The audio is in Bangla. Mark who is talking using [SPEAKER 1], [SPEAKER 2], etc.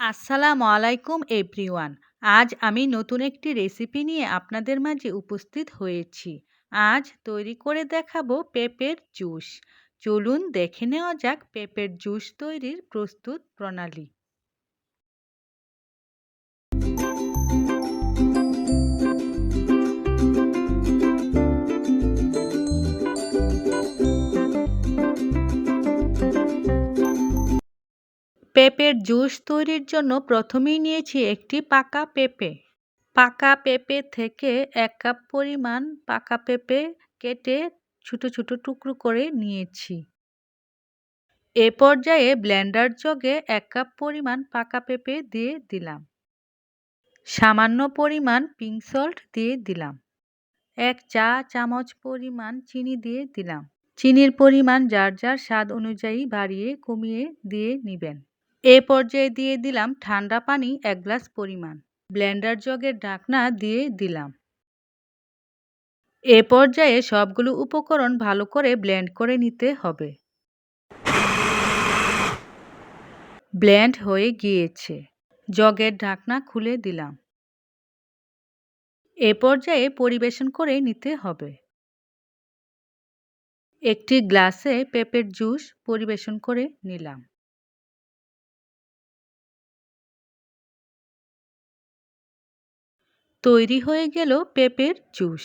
[SPEAKER 1] আসসালামু আলাইকুম এভরিওয়ান। আজ আমি নতুন একটি রেসিপি নিয়ে আপনাদের মাঝে উপস্থিত হয়েছি। আজ তৈরি করে দেখাবো পেঁপের জুস। চলুন দেখে নেওয়া যাক পেঁপের জুস তৈরির প্রস্তুত প্রণালী। পেঁপের জুস তৈরির জন্য প্রথমেই নিয়েছি একটি পাকা পেঁপে। পাকা পেঁপে থেকে এক কাপ পরিমাণ পাকা পেঁপে কেটে ছোটো ছোটো টুকরো করে নিয়েছি। এ পর্যায়ে ব্লেন্ডার জগে এক কাপ পরিমাণ পাকা পেঁপে দিয়ে দিলাম। সামান্য পরিমাণ পিঙ্ক সল্ট দিয়ে দিলাম। এক চা চামচ পরিমাণ চিনি দিয়ে দিলাম। চিনির পরিমাণ যার যার স্বাদ অনুযায়ী বাড়িয়ে কমিয়ে দিয়ে নেবেন। এ পর্যায়ে দিয়ে দিলাম ঠান্ডা পানি এক গ্লাস পরিমাণ। ব্লেন্ডার জগের ঢাকনা দিয়ে দিলাম। এ পর্যায়ে সবগুলো উপকরণ ভালো করে ব্লেন্ড করে নিতে হবে। ব্লেন্ড হয়ে গিয়েছে। জগের ঢাকনা খুলে দিলাম। এ পর্যায়ে পরিবেশন করে নিতে হবে। একটি গ্লাসে পেঁপের জুস পরিবেশন করে নিলাম। তৈরি হয়ে গেল পেঁপের জুস।